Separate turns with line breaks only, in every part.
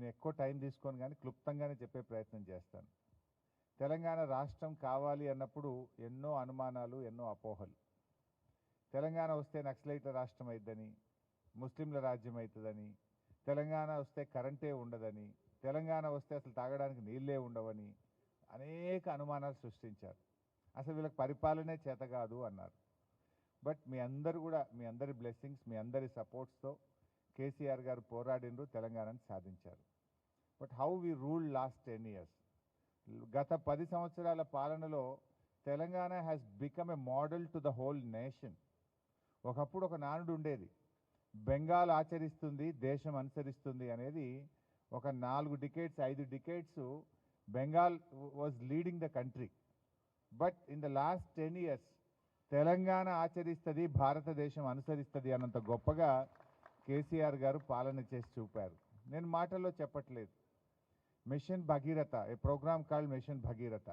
నేను ఎక్కువ టైం తీసుకొని కానీ క్లుప్తంగానే చెప్పే ప్రయత్నం చేస్తాను. తెలంగాణ రాష్ట్రం కావాలి అన్నప్పుడు ఎన్నో అనుమానాలు ఎన్నో అపోహలు. తెలంగాణ వస్తే నక్సలైట్ల రాష్ట్రం అవుతుందని ముస్లింల రాజ్యం అవుతుందని తెలంగాణ వస్తే కరెంటే ఉండదని తెలంగాణ వస్తే అసలు తాగడానికి నీళ్ళే ఉండవని అనేక అనుమానాలు సృష్టించారు. అసలు వీళ్ళకి పరిపాలనే చేత కాదు అన్నారు. బట్ మీ అందరు కూడా మీ అందరి బ్లెస్సింగ్స్ మీ అందరి సపోర్ట్స్తో కేసీఆర్ గారు పోరాడినరు తెలంగాణను సాధించారు. But how we rule last ten years? గత పది సంవత్సరాల పాలనలో Telangana has become a model to the whole nation. ఒకప్పుడు ఒక నానుడు ఉండేది. బెంగాల్ ఆచరిస్తుంది దేశం అనుసరిస్తుంది అనేది ఒక నాలుగు డికేట్స్ ఐదు decades Bengal was leading the country but in the last ten years Telangana ఆచరిస్తుంది భారతదేశం అనుసరిస్తుంది అన్నంత గొప్పగా కేసీఆర్ గారు పాలన చేసి చూపారు. నేను మాటల్లో చెప్పట్లేదు. Mission Bhagiratha a program called mission Bhagiratha.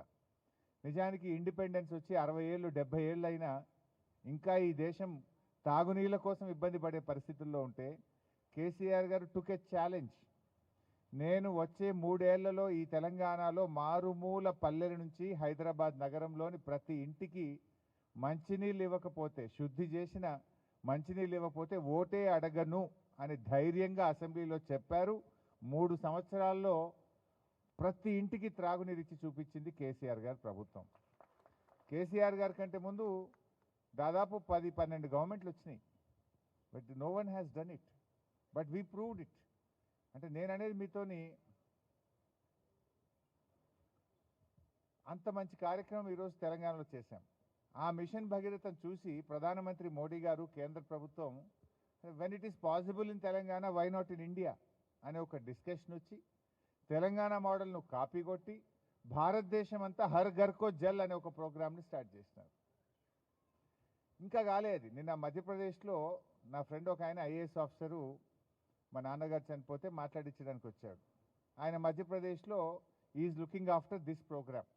నిజానికి ఇండిపెండెన్స్ వచ్చి అరవై ఏళ్ళు డెబ్బై ఏళ్ళు అయినా ఇంకా ఈ దేశం తాగునీళ్ళ కోసం ఇబ్బంది పడే పరిస్థితుల్లో ఉంటే కేసీఆర్ గారు టుక్ ఎ ఛాలెంజ్. నేను వచ్చే మూడేళ్ళలో ఈ తెలంగాణలో మారుమూల పల్లెల నుంచి హైదరాబాద్ నగరంలోని ప్రతి ఇంటికి మంచినీళ్ళు ఇవ్వకపోతే శుద్ధి చేసిన మంచినీళ్ళు ఇవ్వకపోతే ఓటే అడగను అని ధైర్యంగా అసెంబ్లీలో చెప్పారు. మూడు సంవత్సరాల్లో ప్రతి ఇంటికి త్రాగునీరు ఇచ్చి చూపించింది కేసీఆర్ గారి ప్రభుత్వం. కేసీఆర్ గారి కంటే ముందు దాదాపు పది పన్నెండు గవర్నమెంట్లు వచ్చినాయి. But no one has done it. But we proved it. అంటే నేను అనేది మీతోని అంత మంచి కార్యక్రమం ఈరోజు తెలంగాణలో చేశాం. ఆ మిషన్ భగీరథను చూసి ప్రధానమంత్రి మోడీ గారు కేంద్ర ప్రభుత్వం when it is possible in Telangana why not in India అనే ఒక డిస్కషన్ వచ్చి తెలంగాణ మోడల్ను కాపీ కొట్టి భారతదేశం అంతా హర్ ఘర్కో జల్ అనే ఒక ప్రోగ్రామ్ని స్టార్ట్ చేసినారు. ఇంకా కాలేదు నిన్న మధ్యప్రదేశ్లో నా ఫ్రెండ్ ఒక ఆయన ఐఏఎస్ ఆఫీసరు మా నాన్నగారు చనిపోతే మాట్లాడించడానికి వచ్చాడు. ఆయన మధ్యప్రదేశ్లో is looking after this program.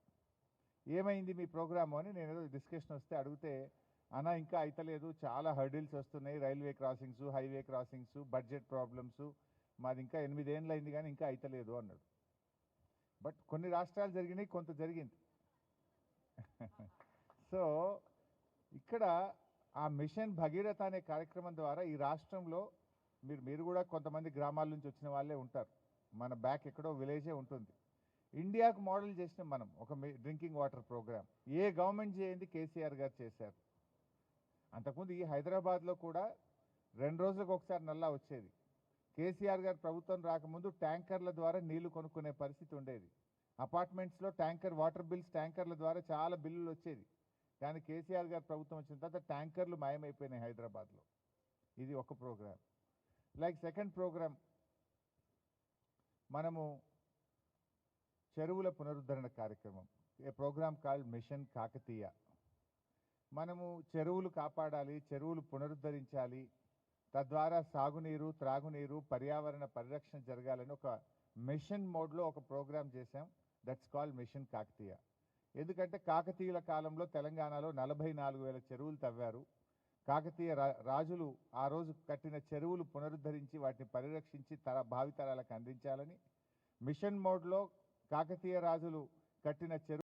ఏమైంది మీ ప్రోగ్రాము అని నేను ఏదో డిస్కషన్ వస్తే అడిగితే అన్న ఇంకా అయితలేదు. చాలా హర్డిల్స్ వస్తున్నాయి. Railway crossings highway crossings budget problems. మాది ఇంకా ఎనిమిదేళ్ళు అయింది కానీ ఇంకా అయితలేదు అన్నాడు. బట్ కొన్ని రాష్ట్రాలు జరిగినాయి కొంత జరిగింది. సో ఇక్కడ ఆ మిషన్ భగీరథ అనే కార్యక్రమం ద్వారా ఈ రాష్ట్రంలో మీరు మీరు కూడా కొంతమంది గ్రామాల నుంచి వచ్చిన వాళ్ళే ఉంటారు. మన బ్యాక్ ఎక్కడో విలేజే ఉంటుంది. ఇండియాకు మోడల్ చేసిన మనం ఒక drinking water program. A government చేయండి కేసీఆర్ గారు చేశారు. అంతకుముందు ఈ హైదరాబాద్లో కూడా రెండు రోజులకు ఒకసారి నల్లా వచ్చేది. కేసీఆర్ గారు ప్రభుత్వం రాకముందు ట్యాంకర్ల ద్వారా నీళ్ళు కొనుక్కునే పరిస్థితి ఉండేది. అపార్ట్మెంట్స్లో ట్యాంకర్ వాటర్ బిల్స్ ట్యాంకర్ల ద్వారా చాలా బిల్లులు వచ్చేది. కానీ కేసీఆర్ గారు ప్రభుత్వం వచ్చిన తర్వాత ట్యాంకర్లు మాయమైపోయినాయి హైదరాబాద్లో. ఇది ఒక ప్రోగ్రామ్. Like second programme. మనము చెరువుల పునరుద్ధరణ కార్యక్రమం. A program called mission Kakatiya. మనము చెరువులు కాపాడాలి చెరువులు పునరుద్ధరించాలి. తద్వారా సాగునీరు త్రాగునీరు పర్యావరణ పరిరక్షణ జరగాలని ఒక మిషన్ మోడ్లో ఒక ప్రోగ్రామ్ చేశాం. That's called mission Kakatiya. ఎందుకంటే కాకతీయుల కాలంలో తెలంగాణలో నలభై నాలుగు వేల చెరువులు తవ్వారు. కాకతీయ రాజులు ఆ రోజు కట్టిన చెరువులు పునరుద్ధరించి వాటిని పరిరక్షించి తర భావితరాలకు అందించాలని మిషన్ మోడ్లో కాకతీయ రాజులు కట్టిన చెరువు